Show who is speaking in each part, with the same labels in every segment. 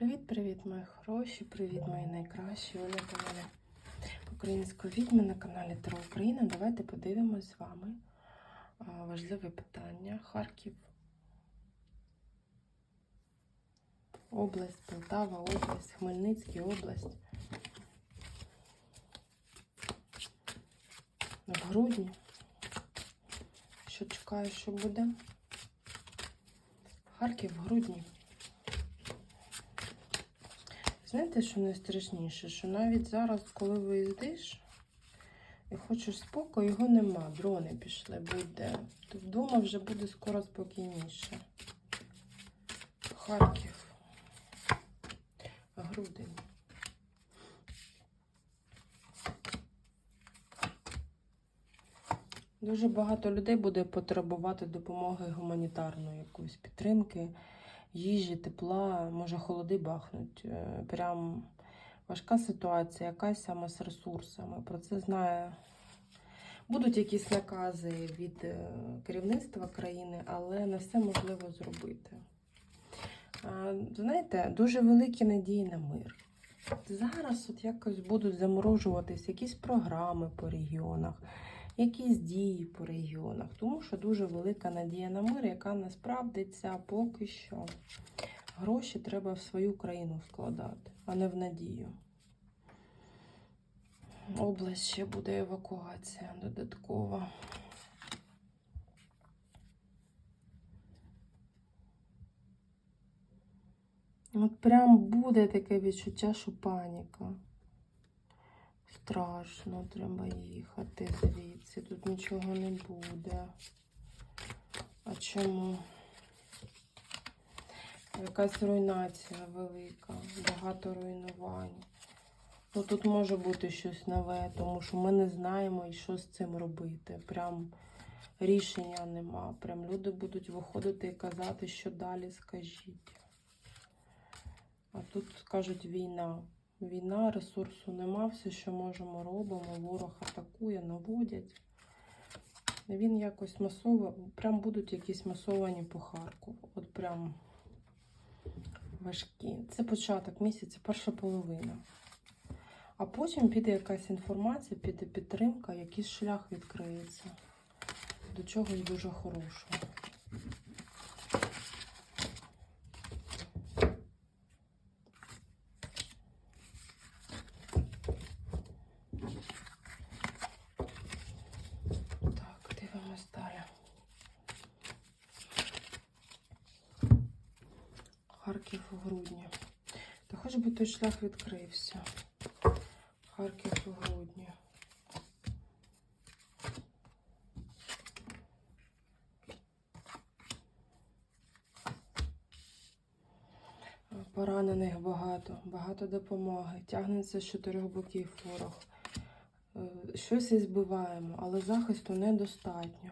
Speaker 1: Привіт-привіт, мої хороші, привіт, мої найкращі. Ви на каналі Української відьми на каналі Таро Україна. Давайте подивимось з вами важливе питання. Харків, область, Полтава, область, Хмельницький область. В грудні. Що чекаю, що буде? Харків в грудні. Знаєте, що найстрашніше? Що навіть зараз, коли виїздиш і хочеш спокою, його нема. Дрони пішли, буде. То вдома вже буде скоро спокійніше. Харків. Грудень. Дуже багато людей буде потребувати допомоги гуманітарної якоїсь підтримки їжі, тепла, може холоди бахнуть. Е, Прям важка ситуація, якась саме з ресурсами. Про це знає. Будуть якісь накази від е, керівництва країни, але не все можливо зробити. Знаєте, дуже великі надії на мир. Зараз от якось будуть заморожуватись якісь програми по регіонах, якісь дії по регіонах, тому що дуже велика надія на мир, яка не справдиться поки що. Гроші треба в свою країну вкладати, а не в надію. Область ще буде евакуація додаткова. От прям буде таке відчуття, що паніка. Страшно, треба їхати звідси. Тут нічого не буде. А чому? Якась руйнація велика, багато руйнувань. Ну тут може бути щось нове, тому що ми не знаємо, і що з цим робити. Прям рішення нема. Прям люди будуть виходити і казати, що далі скажіть. А тут кажуть війна. Війна, ресурсу нема, все, що можемо, робимо. Ворог атакує, наводять. Він якось масово, прям будуть якісь масовані по Харкову. От прям важкі. Це початок місяця, перша половина. А потім піде якась інформація, піде підтримка, якийсь шлях відкриється. До чогось дуже хорошого. Так, дивимось далі. Харків у грудні. Та хоч би той шлях відкрився. Харків у грудні. Поранених багато, багато допомоги. Тягнеться з чотирьох боків ворог. Е, Щось і збиваємо, але захисту недостатньо.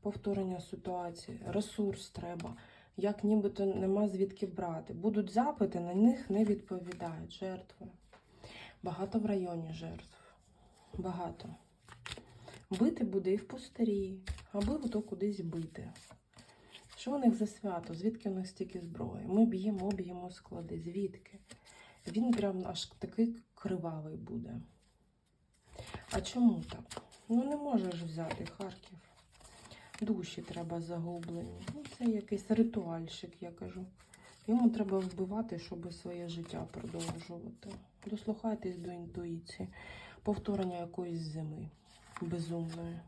Speaker 1: Повторення ситуації, ресурс треба. Як нібито нема звідки брати. Будуть запити, на них не відповідають жертви. Багато в районі жертв. Багато. Бити буде і в пустирі, аби то кудись бити. Що у них за свято? Звідки у них стільки зброї? Ми б'ємо, б'ємо склади. Звідки? Він прям аж такий кривавий буде. А чому так? Ну не можеш взяти Харків. Душі треба загублені. Ну, це якийсь ритуальщик, я кажу. Йому треба вбивати, щоб своє життя продовжувати. Дослухайтесь до інтуїції. Повторення якоїсь зими безумної.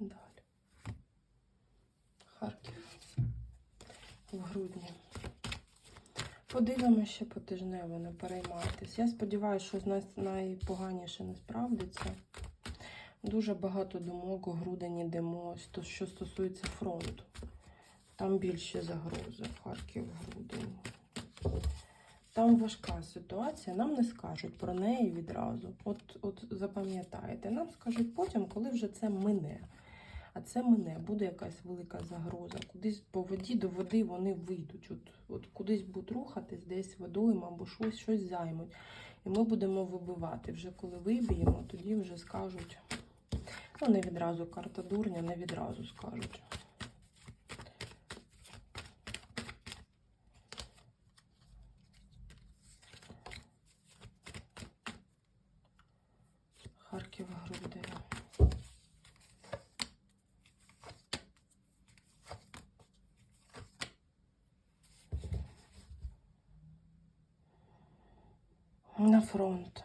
Speaker 1: Далі. Харків. В грудні. Подивимося по тижнево, не переймайтесь. Я сподіваюся, що з нас найпоганіше не справдиться. Дуже багато думок у грудень ідемо, що стосується фронту. Там більше загрози Харків грудень. Там важка ситуація, нам не скажуть про неї відразу. От, от запам'ятайте, нам скажуть потім, коли вже це мине. А це мене, буде якась велика загроза. Кудись по воді до води вони вийдуть. От, от кудись будуть рухатись, десь водою або щось, щось займуть. І ми будемо вибивати. Вже коли виб'ємо, тоді вже скажуть. Ну, не відразу карта дурня, не відразу скажуть. Харків груди. На фронт.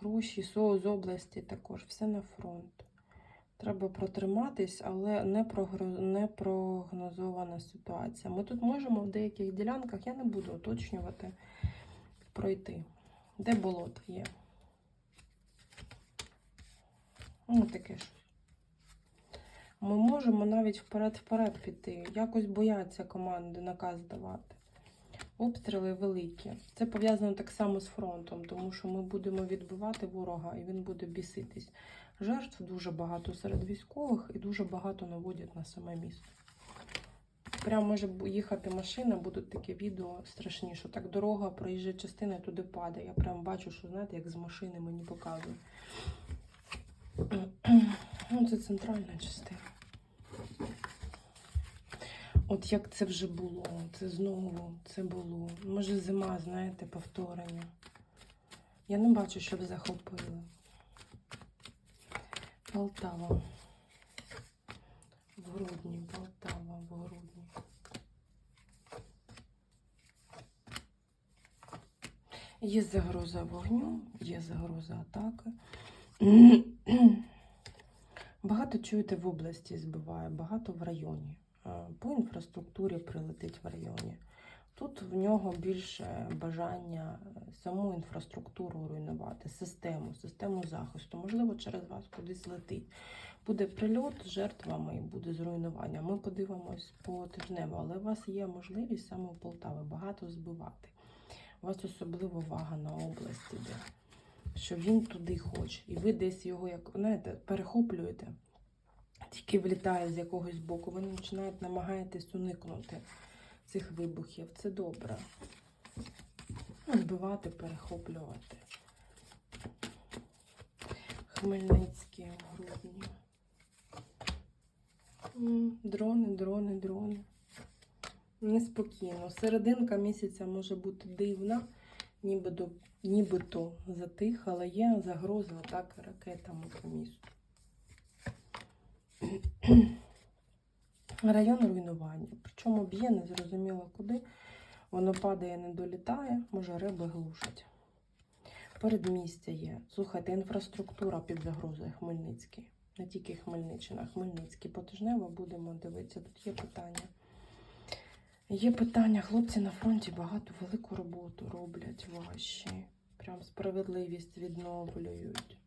Speaker 1: Гроші, СО з області також, все на фронт. Треба протриматись, але не, прогнозована ситуація. Ми тут можемо в деяких ділянках, я не буду уточнювати, пройти. Де болото є? Ну, таке ж. Ми можемо навіть вперед-вперед піти. Якось бояться команди наказ давати. Обстріли великі. Це пов'язано так само з фронтом, тому що ми будемо відбивати ворога і він буде біситись. Жертв дуже багато серед військових і дуже багато наводять на саме місто. Прям може їхати машина, будуть такі відео страшні, що так дорога, проїжджа частина туди падає. Я прям бачу, що знаєте, як з машини мені показують. Ну, це центральна частина. От як це вже було, це знову це було. Може, зима, знаєте, повторення. Я не бачу, щоб захопили. Полтава. В грудні, Полтава в грудні. Є загроза вогню, є загроза атаки. Багато чуєте в області збиває, багато в районі. Е, По інфраструктурі прилетить в районі. Тут в нього більше бажання е, саму інфраструктуру руйнувати, систему, систему захисту. Можливо, через вас кудись летить. Буде прильот з жертвами і буде зруйнування. Ми подивимось по тижнево, але у вас є можливість саме у Полтави багато збивати. У вас особливо увага на область іде, що він туди хоче. І ви десь його, як знаєте, перехоплюєте, тільки влітає з якогось боку, ви починаєте намагаєтесь уникнути цих вибухів. Це добре. Ну, Збивати, перехоплювати. Хмельницький в грудні. Дрони, дрони, дрони. Неспокійно. Серединка місяця може бути дивна, нібито, нібито затих, але є загроза атаки ракетами по місту. Район руйнування. Причому б'є незрозуміло куди. Воно падає, не долітає, може риби глушать. Передмістя є. Слухайте, інфраструктура під загрозою Хмельницький. Не тільки Хмельниччина, Хмельницький. Потижнево будемо дивитися. Тут є питання. Є питання. Хлопці на фронті багато велику роботу роблять ваші. Прям справедливість відновлюють.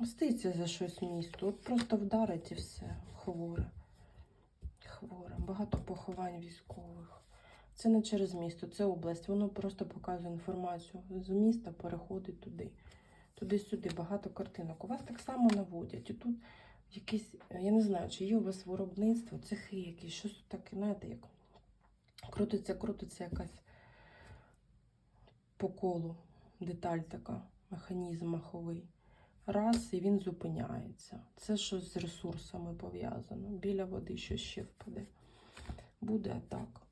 Speaker 1: Мститься за щось місто. От просто вдарить і все. Хворе. Хворе. Багато поховань військових. Це не через місто, це область. Воно просто показує інформацію. З міста переходить туди. Туди-сюди багато картинок. У вас так само наводять. І тут якісь, я не знаю, чи є у вас виробництво, цехи якісь, щось таке, знаєте, як крутиться, крутиться якась по колу деталь така, механізм маховий. Раз, і він зупиняється. Це щось з ресурсами пов'язано. Біля води щось ще впаде. Буде так.